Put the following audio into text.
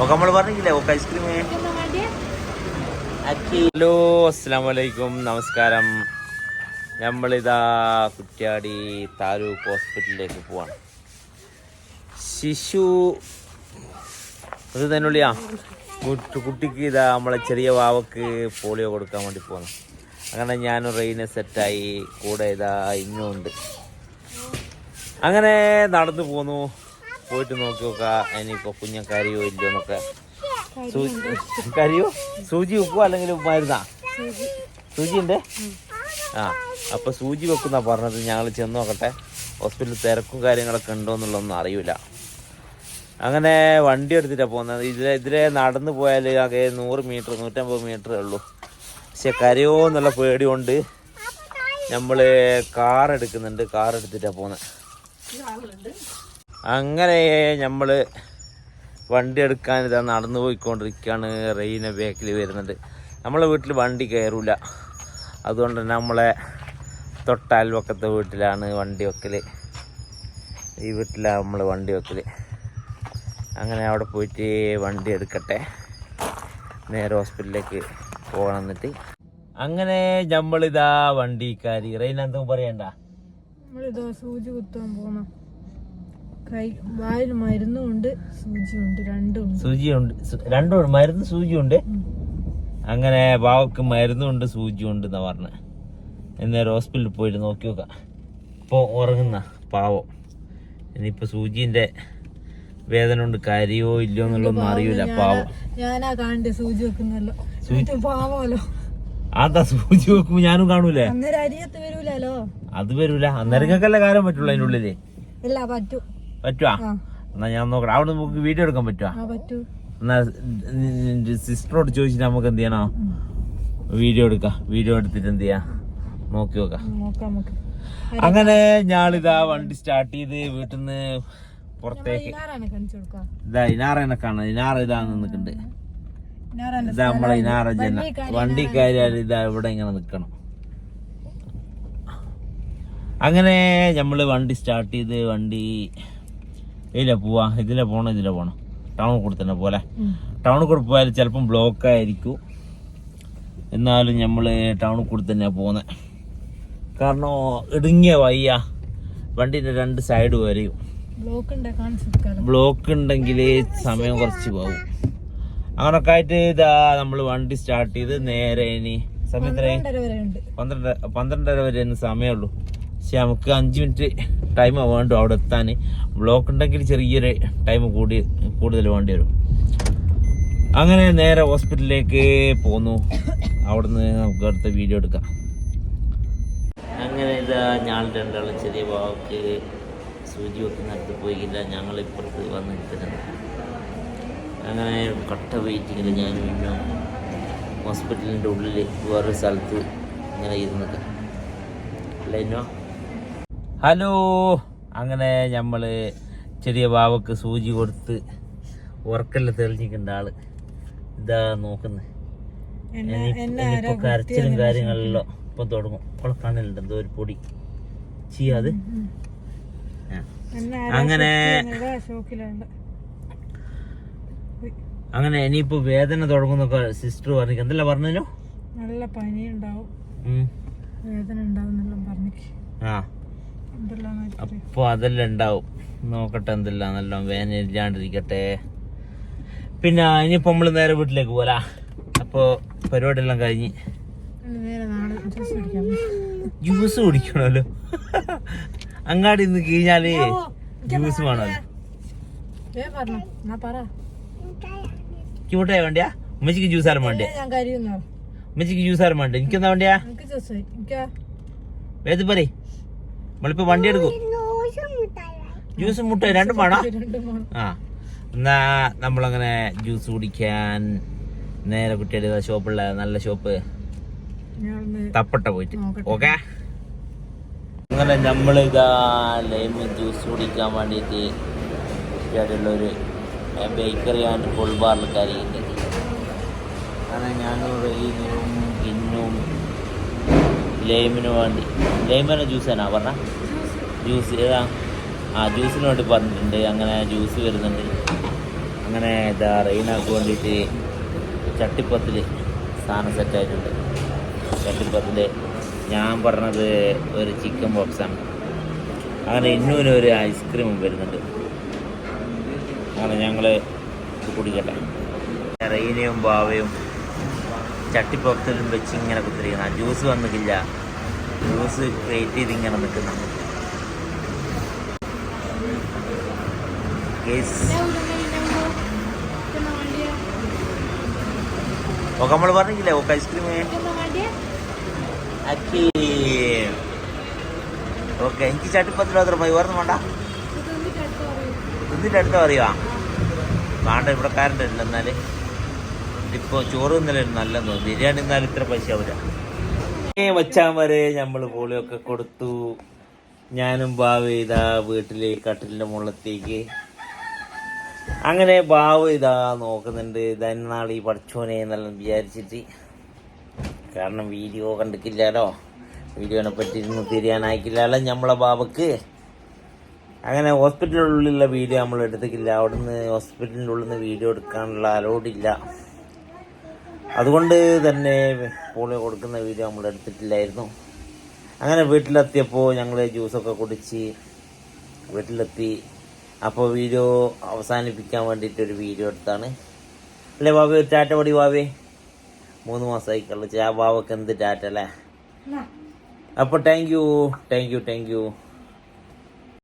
ഒക്കെ നമ്മൾ പറഞ്ഞില്ലേ ഒക്കെ ഐസ്ക്രീം? ഹലോ അസ്സാം വലൈക്കും നമസ്കാരം. നമ്മളിതാ കുറ്റ്യാടി താലൂക്ക് ഹോസ്പിറ്റലിലേക്ക് പോവാണ്. ശിശു അത് തന്നെയുള്ളിയാ? കുട്ടിക്ക് ഇതാ നമ്മളെ ചെറിയ വാവക്ക് പോളിയോ കൊടുക്കാൻ വേണ്ടി പോകുന്നു അങ്ങനെ ഞാനും റെയിനെ സെറ്റായി കൂടെ ഇതാ ഇന്നുണ്ട്. അങ്ങനെ നടന്നു പോന്നു. പോയിട്ട് നോക്കി നോക്കാം. ഇനിയിപ്പോൾ കുഞ്ഞൻ കരയോ ഇല്ലയോ എന്നൊക്കെ. കരിയോ? സൂചി വെക്കുവോ അല്ലെങ്കിൽ മരുന്നാ സൂചി ഉണ്ട്? ആ അപ്പൊ സൂചി വെക്കുന്ന പറഞ്ഞത്. ഞങ്ങൾ ചെന്ന് നോക്കട്ടെ. ഹോസ്പിറ്റലിൽ തിരക്കും കാര്യങ്ങളൊക്കെ ഉണ്ടോ എന്നുള്ളതൊന്നും അറിയില്ല അങ്ങനെ വണ്ടി എടുത്തിട്ടാണ് പോകുന്നത് ഇതിലെ ഇതിലെ നടന്നു പോയാൽ ആകെ നൂറ് മീറ്റർ നൂറ്റമ്പത് മീറ്ററേ ഉള്ളൂ. പക്ഷെ കരയോ എന്നുള്ള പേടി കൊണ്ട് നമ്മൾ കാർ എടുക്കുന്നുണ്ട്. കാർ എടുത്തിട്ടാണ് പോകുന്നത് അങ്ങനെ നമ്മൾ വണ്ടി എടുക്കാൻ ഇതാ നടന്നു പോയിക്കൊണ്ടിരിക്കുകയാണ് റെയിനെ ബാക്കിൽ വരുന്നുണ്ട്. നമ്മളെ വീട്ടിൽ വണ്ടി കയറൂല അതുകൊണ്ട് തന്നെ നമ്മളെ തൊട്ടാൽവക്കത്തെ വീട്ടിലാണ് വണ്ടി വെക്കൽ ഈ വീട്ടിലാണ് നമ്മൾ വണ്ടി വെക്കൽ അങ്ങനെ അവിടെ പോയിട്ട് വണ്ടി എടുക്കട്ടെ. നേരെ ഹോസ്പിറ്റലിലേക്ക് പോകണം എന്നിട്ട്. അങ്ങനെ നമ്മളിതാ വണ്ടിക്കാരി. റെയിൻ എന്തും പറയണ്ട. നമ്മളിതാ സൂചി കുത്താൻ പോണം. കൈ വായിൽ മരുന്നും ഉണ്ട് സൂചിയുണ്ട് രണ്ടും ഉണ്ട് സൂചിയുണ്ട് രണ്ടും മരുന്ന് സൂചിയുണ്ട്. അങ്ങനെ ബാവക്ക് മരുന്നുണ്ട് സൂചിയുണ്ട് എന്നാ പറഞ്ഞ. എന്നേരം ഹോസ്പിറ്റലിൽ പോയിട്ട് നോക്കി നോക്കാം. ഇപ്പോൾ ഉറങ്ങുന്ന പാവം. ഇനിയിപ്പോൾ സൂചിന്റെ വേദന കൊണ്ട് കാര്യോ ഇല്ലയോ എന്നുള്ളതൊന്നും അറിയില്ല പാവം. ഞാനാ കാണണ്ടേ സൂചി വെക്കുന്നല്ലോ പാവമല്ലോ. അതാ സൂചി വെക്കുമ്പോൾ ഞാനും കാണൂലേ? അത് വരൂല. അന്നേരങ്ങൾക്കല്ലേ കാലം പറ്റുള്ളൂ അതിന്റെ ഉള്ളിൽ? പറ്റുവാ? എന്നാ ഞാൻ നോക്കട്ടെ. അവിടെ നമുക്ക് വീഡിയോ എടുക്കാൻ പറ്റുവാ? എന്നാ സിസ്റ്ററോട് ചോദിച്ചിട്ട് നമുക്ക് എന്ത് ചെയ്യണോ? വീഡിയോ എടുക്കാം. വീഡിയോ എടുത്തിട്ട് എന്ത് ചെയ്യാ? നോക്കി നോക്കാം. അങ്ങനെ ഞാളിതാ വണ്ടി സ്റ്റാർട്ട് ചെയ്ത് വീട്ടിൽ നിന്ന് പുറത്തേക്ക്. ഇതാ ഇനാറ കാണാം ഇനാറ ഇതാ നിന്നിട്ടുണ്ട്. ഇതാ നമ്മളെ വണ്ടി കയറിയാൽ ഇതാ ഇവിടെ ഇങ്ങനെ നിൽക്കണം അങ്ങനെ നമ്മൾ വണ്ടി സ്റ്റാർട്ട് ചെയ്ത് വണ്ടി ഇതിലെ പോവാ. ഇതിലെ പോണം? ഇതിലെ പോണം? ടൗണിൽ കൂടെ തന്നെ പോലെ. ടൗണിൽ കൂടെ പോയാൽ ചിലപ്പം ബ്ലോക്ക് ആയിരിക്കും. എന്നാലും നമ്മൾ ടൗണിൽ കൂടെ തന്നെയാണ് പോകുന്നത് കാരണം ഇടുങ്ങിയ വയ്യ വണ്ടിന്റെ രണ്ട് സൈഡ് വരെയും. ബ്ലോക്ക് ഉണ്ടെങ്കിൽ സമയം കുറച്ച് പോകും അങ്ങനൊക്കെ ആയിട്ട് ഇതാ നമ്മൾ വണ്ടി സ്റ്റാർട്ട് ചെയ്ത് നേരെ ഇനി സമയത്തിന് പന്ത്രണ്ട് പന്ത്രണ്ടര വരെ സമയമുള്ളൂ. പക്ഷെ നമുക്ക് അഞ്ച് മിനിറ്റ് ടൈം വേണ്ടു അവിടെ എത്താൻ. ബ്ലോക്ക് ഉണ്ടെങ്കിൽ ചെറിയൊരു ടൈം കൂടി കൂടുതൽ വേണ്ടി വരും. അങ്ങനെ നേരെ ഹോസ്പിറ്റലിലേക്ക് പോന്നു. അവിടുന്ന് നമുക്ക് അടുത്ത വീഡിയോ എടുക്കാം. അങ്ങനെ ഇതാ ഞാൻ രണ്ടാളും ചെറിയ വാക്ക് സൂചി വെക്കുന്നിടത്ത് പോയില്ല ഞങ്ങൾ ഇപ്പുറത്ത് വന്ന് നിൽക്കുന്നുണ്ട്. അങ്ങനെ കട്ട വെയിറ്റിങ്ങിൽ ഞാൻ പിന്നെ ഹോസ്പിറ്റലിന്റെ ഉള്ളിൽ വേറൊരു സ്ഥലത്ത് ഇങ്ങനെ ഇരുന്നത്. അല്ലോ ഹലോ. അങ്ങനെ നമ്മൾ ചെറിയ ബാവക്ക് സൂചി കൊടുത്ത് ഉറക്കെല്ലാം തെളിഞ്ഞിക്കുന്ന ആൾ. ഇതാ നോക്കുന്നത് എന്നെ എന്നെ ഇനിയിപ്പോ കരച്ചിലും കാര്യങ്ങളിലോ ഇപ്പൊ തുടങ്ങും. ഇപ്പോൾ കണ്ണിലുണ്ട്. എന്തോ ഒരു പൊടി. ചെയ്യാതെ അങ്ങനെ അങ്ങനെ ഇനിയിപ്പോ വേദന തുടങ്ങുന്നൊക്കെ സിസ്റ്റർ പറഞ്ഞു എന്തല്ല പറഞ്ഞു നല്ല പനി ഉണ്ടാവും വേദന ഉണ്ടാവും പറഞ്ഞു ആ. അപ്പൊ അതെല്ലാം ഉണ്ടാവും. നോക്കട്ടെ എന്തെല്ലാം നല്ല വേദന ഇല്ലാണ്ടിരിക്കട്ടെ. പിന്നെ ഇനിയിപ്പോ നമ്മൾ നേരെ വീട്ടിലേക്ക് പോലാ. അപ്പൊ പരിപാടിയെല്ലാം കഴിഞ്ഞ്. ജ്യൂസ് കുടിക്കണല്ലോ അങ്ങാടി നിന്ന് കഴിഞ്ഞാൽ ജ്യൂസ് വേണമല്ലോ. പറഞ്ഞു എന്നാ വേണ്ടിയാ? ഉമ്മച്ചിക്ക് ജ്യൂസ് ആരും വേണ്ടിയ? ഉമ്മച്ചിക്ക് ജ്യൂസ് ആരും വേണ്ട എനിക്കെന്താ വേണ്ടിയാ? എനിക്ക് എനിക്ക്? വേദ പറ നമ്മളിപ്പോ വണ്ടി എടുക്കും. ജ്യൂസ് മുട്ട രണ്ടും വേണോ? ആ. എന്നാ നമ്മളങ്ങനെ ജ്യൂസ് കുടിക്കാൻ നേരെ കുട്ടിയുടെ ഷോപ്പുള്ള നല്ല ഷോപ്പ്? തപ്പട്ട പോയിട്ട്. ഓക്കെ? അങ്ങനെ നമ്മളിതാ ലൈം ജ്യൂസ് കുടിക്കാൻ വേണ്ടിയിട്ട് ഇവിടെയുള്ള ഒരു ബേക്കറി ആൻഡ് ഫുൾ ബാറിൽ കയറിയിട്ട് കാരണം ഞാനും റെയിനും ഇന്നും ലൈമിന് വേണ്ടി. ലൈമിന് ജ്യൂസ് തന്നെ പറഞ്ഞ? ജ്യൂസ് ഏതാ? ആ ജ്യൂസിന് വേണ്ടി പറഞ്ഞിട്ടുണ്ട്. അങ്ങനെ ജ്യൂസ് വരുന്നുണ്ട്. അങ്ങനെ ഇതാ റെയിനാക്ക് വേണ്ടിയിട്ട് ചട്ടിപ്പത്തിൽ സാധനം സെറ്റായിട്ടുണ്ട് ചട്ടിപ്പത്തിൽ ഞാൻ പറഞ്ഞത് ഒരു ചിക്കൻ ബോക്സാണ് അങ്ങനെ ഇന്നൂന് ഒരു ഐസ്ക്രീമും വരുന്നുണ്ട്. അങ്ങനെ ഞങ്ങൾ കുടിക്കട്ടെ. റെയിനയും ബാവയും ചട്ടിപ്പുറത്തിലും വെച്ച് ഇങ്ങനെ കുത്തിരിക്കുന്ന. ജ്യൂസ് വന്നിട്ടില്ല. ജ്യൂസ് വെയിറ്റ് ചെയ്ത് ഇങ്ങനെ നിൽക്കുന്ന. ഒക്കെ നമ്മൾ പറഞ്ഞില്ലേ ഒക്കെ ഐസ്ക്രീം അക്കി. ഓക്കെ എനിക്ക് ചട്ടിപ്പത്തിൽ മാത്രം പോയി വേറെ വേണ്ട. ഇതിന്റെ അടുത്ത് അറിയാം വേണ്ട ഇവിടെ ഇല്ല എന്നാൽ എന്നാൽ. ഇപ്പൊ ചോറ് ഇന്നലെ നല്ല ബിരിയാണി എന്നാലും ഇത്ര പൈസ ആവില്ല വരെ നമ്മൾ പോളിയൊക്കെ കൊടുത്തു. ഞാനും ബാവ് ഇതാ വീട്ടിലെ കട്ടിലിന്റെ മുകളിലത്തേക്ക്. അങ്ങനെ ബാവ് ഇതാ നോക്കുന്നുണ്ട്. ഇതെന്നാൾ പഠിച്ചോനെ എന്നെല്ലാം വിചാരിച്ചിട്ട്. കാരണം വീഡിയോ കണ്ടിട്ടില്ലല്ലോ. വീഡിയോനെ പറ്റി ഇരുന്ന് തിരിയാനായിക്കില്ലല്ലോ നമ്മളെ ബാബക്ക്. അങ്ങനെ ഹോസ്പിറ്റലിനുള്ളിലുള്ള വീഡിയോ നമ്മൾ എടുത്തിട്ടില്ല നിന്ന് ഹോസ്പിറ്റലിന്റെ ഉള്ളിൽ നിന്ന് വീഡിയോ എടുക്കാനുള്ള അലോഡില്ല അതുകൊണ്ട് തന്നെ പോളിയോ കൊടുക്കുന്ന വീഡിയോ നമ്മൾ എടുത്തിട്ടില്ലായിരുന്നു അങ്ങനെ വീട്ടിലെത്തിയപ്പോൾ ഞങ്ങൾ ജ്യൂസൊക്കെ കുടിച്ച് വീട്ടിലെത്തി. അപ്പോൾ വീഡിയോ അവസാനിപ്പിക്കാൻ വേണ്ടിയിട്ട് ഒരു വീഡിയോ എടുത്താണ്. അല്ലേ ബാബേ ഒരു ടാറ്റ പടി ബാബേ മൂന്ന് മാസമായി കളിച്ച് ആ ബാബക്ക് എന്ത് ടാറ്റ അല്ലേ? അപ്പോൾ thank you thank you thank you